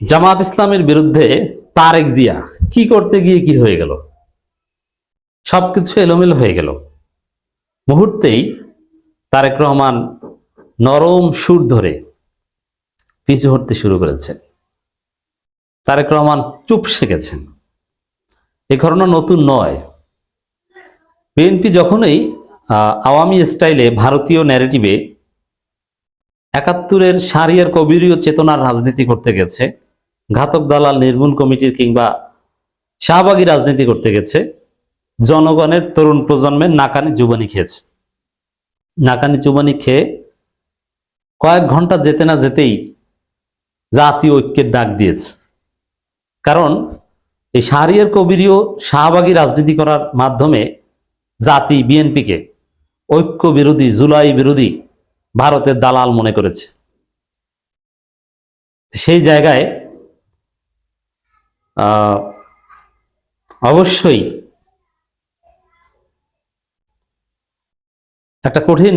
জামাত ইসলামের বিরুদ্ধে তারেক জিয়া কি করতে গিয়ে কি হয়ে গেল? সবকিছু এলোমেলো হয়ে গেল। মুহূর্তেই তারেক রহমান নরম সুর ধরে পিছু হটতে শুরু করেছে তারেক রহমান চুপ শিখেছেন এ ঘটনা নতুন নয়। বিএনপি যখনই আওয়ামী স্টাইলে ভারতীয় ন্যারেটিভে একাত্তরের সারিয়ার কবিরীয় চেতনার রাজনীতি করতে গেছে ঘাতক দালাল নির্মূল কমিটির কিংবা শাহবাগী রাজনীতি করতে গেছে, জনগণের তরুণ প্রজন্মের নাকানি জুবানি খেয়েছে। নাকানি জুবানি খেয়ে কয়েক ঘণ্টা যেতে না যেতেই জাতীয় ঐক্যের ডাক দিয়েছে। কারণ এই শাহরিয়ার কবিরীয় শাহবাগী রাজনীতি করার মাধ্যমে জাতি, বিএনপিকে ঐক্য বিরোধী জুলাই বিরোধী ভারতের দালাল মনে করেছে। সেই জায়গায় অবশ্যই একটা কঠিন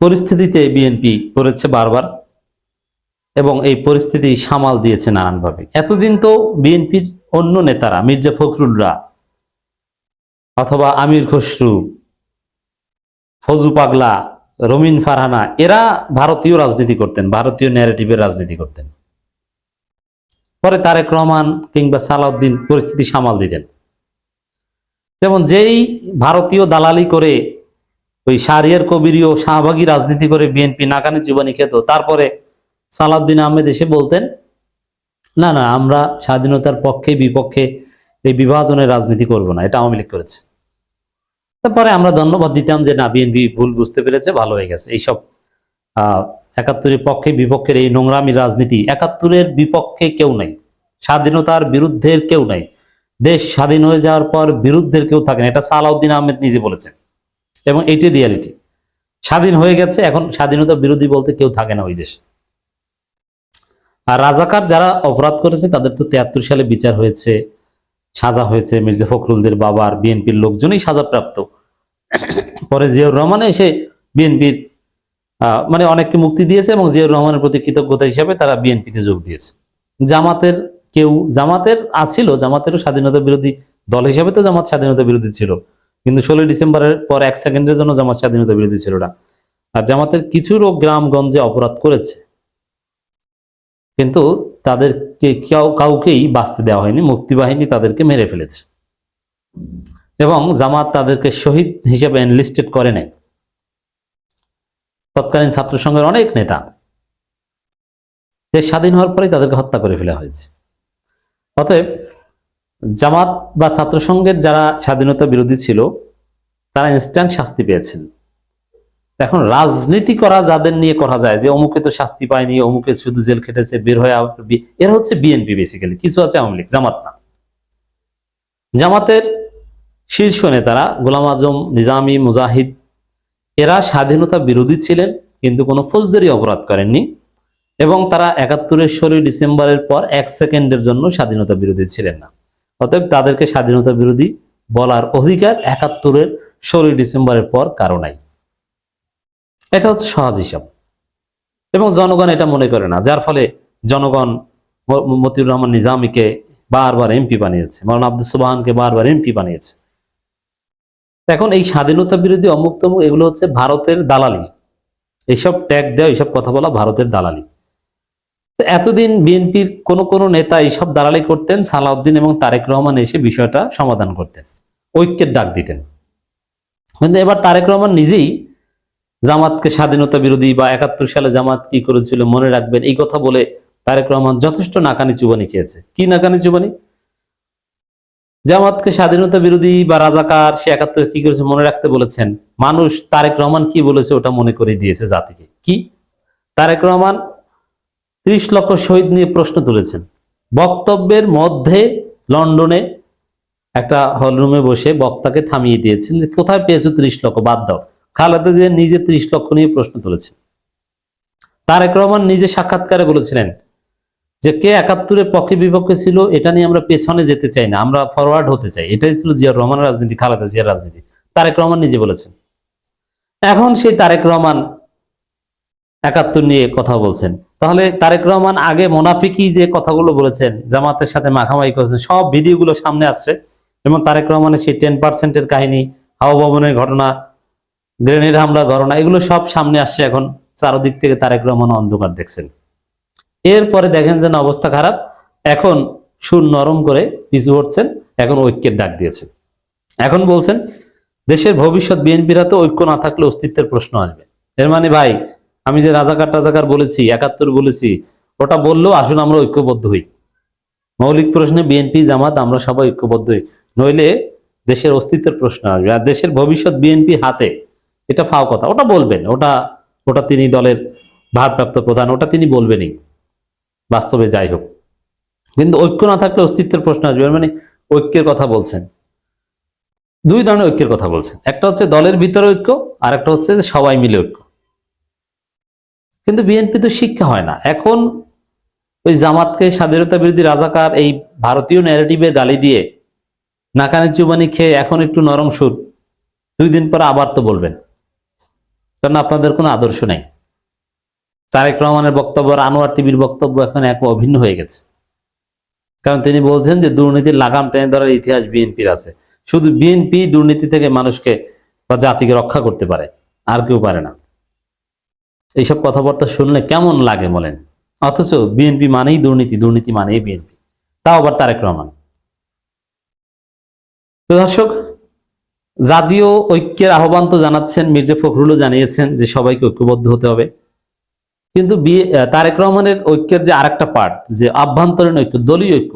পরিস্থিতিতে বিএনপি পড়েছে বারবার এবং এই পরিস্থিতি সামাল দিয়েছে নানানভাবে। এতদিন তো বিএনপির অন্য নেতারা, মির্জা ফখরুলরা অথবা আমির খসরু, ফজু পাগলা, রমিন ফারহানা, এরা ভারতীয় রাজনীতি করতেন, ভারতীয় ন্যারেটিভের রাজনীতি করতেন। পরে তারেক রহমান কিংবা সালাউদ্দিন পরিস্থিতি সামাল দিতেন। যেমন যেই ভারতীয় দালালি করে ওই সারিয়ার কবিরীয় শাহবাগী রাজনীতি করে বিএনপি নাকানি জীবনী খেত, তারপরে সালাউদ্দিন আহমেদ এসে বলতেন, না না, আমরা স্বাধীনতার পক্ষে, বিপক্ষে এই বিভাজনের রাজনীতি করব না, এটা আওয়ামী লীগ করেছে। তারপরে আমরা ধন্যবাদ দিতাম যে, না, বিএনপি ভুল বুঝতে পেরেছে, ভালো হয়ে গেছে। এইসব একাত্তরের পক্ষে বিপক্ষের এই নোংরামি রাজনীতি, একাত্তরের বিপক্ষে কেউ নাই। স্বাধীনতার বিরুদ্ধের কেউ নাই। দেশ স্বাধীন হয়ে যাওয়ার পর বিরুদ্ধের কেউ থাকে না। এটা সালাউদ্দিন আহমেদ নিজে বলেছেন। এবং এইটি রিয়ালিটি স্বাধীন হয়ে গেছে, এখন স্বাধীনতা বিরোধী বলতে কেউ থাকে না ওই দেশে। আর রাজাকার যারা অপরাধ করেছে, তাদের তো তিয়াত্তর সালে বিচার হয়েছে, সাজা হয়েছে। মির্জা ফখরুলদের বাবার, বিএনপির লোকজনই সাজাপ্রাপ্ত। পরে জিয়াউর রহমান এসে বিএনপির মানে অনেককে মুক্তি দিয়েছে এবং জিয়াউর রহমানের প্রতি কৃতজ্ঞতা হিসাবে তারা বিএনপিতে যোগ দিয়েছে। জামাতের কেউ, জামাতের আছিল, জামাতেরও স্বাধীনতা বিরোধী দল হিসাবে তো জামাত স্বাধীনতা বিরোধী ছিল। কিন্তু ষোলোই ডিসেম্বরের পর এক সেকেন্ডের জন্য জামাত স্বাধীনতা বিরোধী ছিল না। আর জামাতের কিছু লোক গ্রামগঞ্জে অপরাধ করেছে। কিন্তু তাদেরকে কেউ, কাউকেই বাঁচতে দেওয়া হয়নি, মুক্তিবাহিনী তাদেরকে মেরে ফেলেছে। এবং জামাত তাদেরকে শহীদ হিসেবে এনলিস্টেড করে নেয় তৎকালীন ছাত্র সংঘের অনেক নেতা দেশ স্বাধীন হওয়ার পরে তাদেরকে হত্যা করে ফেলা হয়েছে। অতএব জামাত বা ছাত্র সংঘের যারা স্বাধীনতা বিরোধী ছিল, তারা ইনস্ট্যান্ট শাস্তি পেয়েছেন। এখন রাজনীতি করা যাদের নিয়ে করা যায়, যে অমুকে তো শাস্তি পায়নি, অমুকে শুধু জেল খেটেছে, বের হয়ে এরা হচ্ছে বিএনপি বেসিক্যালি কিছু আছে আওয়ামী লীগ, জামাত না। জামাতের শীর্ষ নেতারা গোলাম আজম, নিজামী, মুজাহিদ এরা স্বাধীনতা বিরোধী ছিলেন, কিন্তু কোনো ফৌজদারি অপরাধ করেননি এবং তারা একাত্তরের ষোলোই ডিসেম্বরের পর এক সেকেন্ডের জন্য স্বাধীনতা বিরোধী ছিলেন না। অতএব তাদেরকে স্বাধীনতা বিরোধী বলার অধিকার একাত্তরের ষোলোই ডিসেম্বরের পর কারও নাই। এটা হচ্ছে সহজ হিসাব। এবং জনগণ এটা মনে করে না, যার ফলে জনগণ মতিউর রহমান নিজামীকে বারবার এমপি বানিয়েছে, মৌলানা আব্দুল সুবাহানকে বারবার এমপি বানিয়েছে। এখন এই স্বাধীনতা বিরোধী অমুক তমুক, এগুলো হচ্ছে ভারতের দালালি। এইসব ট্যাগ দেওয়া এইসব কথা বলা ভারতের দালালি। এতদিন বিএনপির কোন কোন নেতা এইসব দালালি করতেন, সালাউদ্দিন এবং তারেক রহমান এসে বিষয়টা সমাধান করতেন, ঐক্যের ডাক দিতেন। কিন্তু এবার তারেক রহমান নিজেই জামাতকে স্বাধীনতা বিরোধী বা একাত্তর সালে জামাত কি করেছিল মনে রাখবেন, এই কথা বলে তারেক রহমান যথেষ্ট নাকানি চুবানি খেয়েছে। কি নাকানি চুবানি? জামাতকে স্বাধীনতা বিরোধী বা রাজাকার, সে একাত্তর কি করেছে মনে রাখতে বলেছেন? মানুষ তারেক রহমান কি বলেছে ওটা মনে করে দিয়েছে জাতিকে। কি? তারেক রহমান ত্রিশ লক্ষ শহীদ নিয়ে প্রশ্ন তুলেছেন। বক্তব্যের মধ্যে লন্ডনে একটা হলরুমে বসে বক্তাকে থামিয়ে দিয়েছেন যে, কোথায় পেয়েছ ত্রিশ লক্ষ? বাদ দাও। খালেদা যে নিজে ত্রিশ লক্ষ নিয়ে প্রশ্ন তুলেছেন। তারেক রহমান নিজে সাক্ষাৎকারে বলেছিলেন যে কে একাত্তরের পক্ষে বিপক্ষে ছিল, এটা নিয়ে আমরা পেছনে যেতে চাই না, আমরা ফরওয়ার্ড হতে চাই। এটাই ছিল জিয়াউর রহমানের রাজনীতি, খালেদা জিয়ার রাজনীতি। তারেক রহমান নিজে বলেছেন। এখন সেই তারেক রহমান একাত্তর নিয়ে কথা বলছেন। তাহলে তারেক রহমান আগে মোনাফিকি যে কথাগুলো বলেছেন, জামাতের সাথে মাখামাখি করেছেন, সব ভিডিওগুলো সামনে আসছে। এবং তারেক রহমানের সেই টেন পার্সেন্টের কাহিনী হাওয়া ভবনের ঘটনা, গ্রেনেড হামলার ঘটনা, এগুলো সব সামনে আসছে এখন। চারদিক থেকে তারেক রহমান অন্ধকার দেখছেন। এরপরে দেখেন যেন অবস্থা খারাপ। এখন সুর নরম করে পিছু হচ্ছেন, এখন ঐক্যের ডাক দিয়েছেন। এখন বলছেন, দেশের ভবিষ্যৎ বিএনপির হাতে ঐক্য না থাকলে অস্তিত্বের প্রশ্ন আসবে। এর মানে ভাই, আমি যে রাজাকার টাজাকার বলেছি, একাত্তর বলেছি, ওটা বললেও আসুন আমরা ঐক্যবদ্ধ হই। মৌলিক প্রশ্নে বিএনপি, জামাত, আমরা সবাই ঐক্যবদ্ধ হই। নইলে দেশের অস্তিত্বের প্রশ্ন আসবে। আর দেশের ভবিষ্যৎ বিএনপি হাতে, এটা ফাও কথা। ওটা বলবেন, ওটা ওটা তিনি দলের ভারপ্রাপ্ত প্রধান, ওটা তিনি বলবেনই। বাস্তবে যাই হোক। কিন্তু ঐক্য না থাকলে অস্তিত্বের প্রশ্ন আসবে মানে ঐক্যের কথা বলছেন। দুই ধরনের ঐক্যের কথা বলছেন। একটা হচ্ছে দলের ভিতরে ঐক্য আর একটা হচ্ছে সবাই মিলে ঐক্য। কিন্তু বিএনপি তো শিক্ষা হয় না। এখন ওই জামাতকে স্বাধীনতা বিরোধী রাজাকার এই ভারতীয় ন্যারেটিভে গালি দিয়ে নাকানি চুবানি খেয়ে এখন একটু নরম সুর, দুই দিন পরে আবার তো বলবেন। কারণ আপনাদের কোনো আদর্শ নেই। তারেক রহমানের বক্তব্য আর আনোয়ার টিভির বক্তব্য এখন এক অভিন্ন হয়ে গেছে। কারণ তিনি বলছেন যে, দুর্নীতির লাগাম টেনে ধরার ইতিহাস বিএনপির আছে। শুধু বিএনপি দুর্নীতি থেকে মানুষকে বা জাতিকে রক্ষা করতে পারে, আর কেউ পারে না। এইসব কথাবার্তা শুনলে কেমন লাগে বলেন? অথচ বিএনপি মানেই দুর্নীতি দুর্নীতি মানেই বিএনপি। তাও আবার তারেক রহমান। তো দর্শক, জাতীয় ঐক্যের আহ্বান তো জানাচ্ছেন, মির্জা ফখরুলও জানিয়েছেন যে সবাইকে ঐক্যবদ্ধ হতে হবে। কিন্তু তারেক রহমানের ঐক্যের যে আরেকটা পার্ট যে আভ্যন্তরীণ ঐক্য দলীয় ঐক্য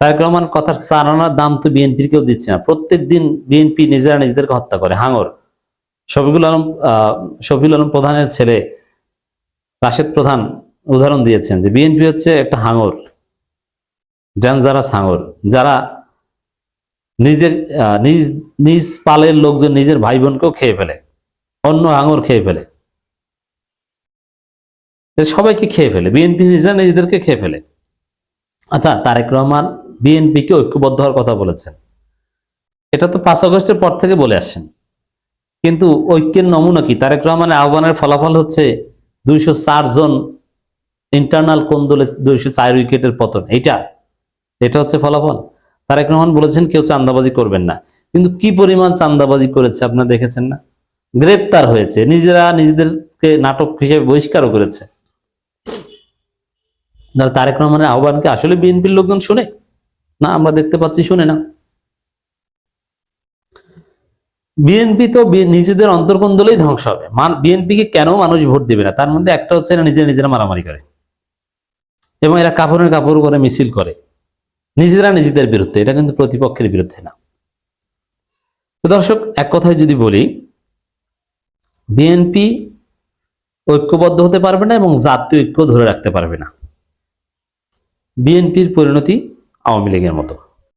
তারেক রহমান কথার চারানার দাম তো বিএনপির কেউ দিচ্ছে না। প্রত্যেক দিন বিএনপি নিজেরা নিজেদেরকে হত্যা করে। হাঙর। শফিকুল আলম আহ, শফিউল আলম প্রধানের ছেলে রাশেদ প্রধান উদাহরণ দিয়েছেন যে বিএনপি হচ্ছে একটা হাঙর ডেঞ্জারাস হাঙর যারা নিজের নিজ নিজ পালের লোকজন নিজের ভাই বোনকেও খেয়ে ফেলে অন্য হাঙর খেয়ে ফেলে। সবাইকে খেয়ে ফেলে, বিএনপি নিজেরা নিজেদেরকে খেয়ে ফেলে। আচ্ছা তারেক রহমান বিএনপিকে ঐক্যবদ্ধ হওয়ার কথা বলেছেন। এটা তো পাঁচ আগস্টের পর থেকে বলে আসছেন। কিন্তু ঐক্যের নমুনা কি? তারেক রহমানের আহ্বানের ফলাফল হচ্ছে দুইশো চার জন ইন্টারনাল কোন দলে দুইশো চার উইকেটের পতন। এইটা, এটা হচ্ছে ফলাফল। তারেক রহমান বলেছেন, কেউ চান্দাবাজি করবেন না। কিন্তু কি পরিমাণ চান্দাবাজি করেছে আপনারা দেখেছেন না? গ্রেপ্তার হয়েছে। নিজেরা নিজেদেরকে নাটক হিসেবে বহিষ্কারও করেছে। তাহলে তারেক রহমানের আহ্বানকে আসলে বিএনপির লোকজন শুনে? না, আমরা দেখতে পাচ্ছি শুনে না। বিএনপি তো নিজেদের অন্তর্কোণ দলেই ধ্বংস হবে। বিএনপিকে কেন মানুষ ভোট দিবে না? তার মধ্যে একটা হচ্ছে এরা নিজেরা নিজেরা মারামারি করে। এবং এরা কাপড়ের কাপড় করে মিছিল করে। নিজেরা নিজেদের বিরুদ্ধে, এটা কিন্তু প্রতিপক্ষের বিরুদ্ধে না। দর্শক, এক কথায় যদি বলি, বিএনপি ঐক্যবদ্ধ হতে পারবে না এবং জাতীয় ঐক্য ধরে রাখতে পারবে না। বিএনপির পরিণতি আওয়ামী লীগের মতো।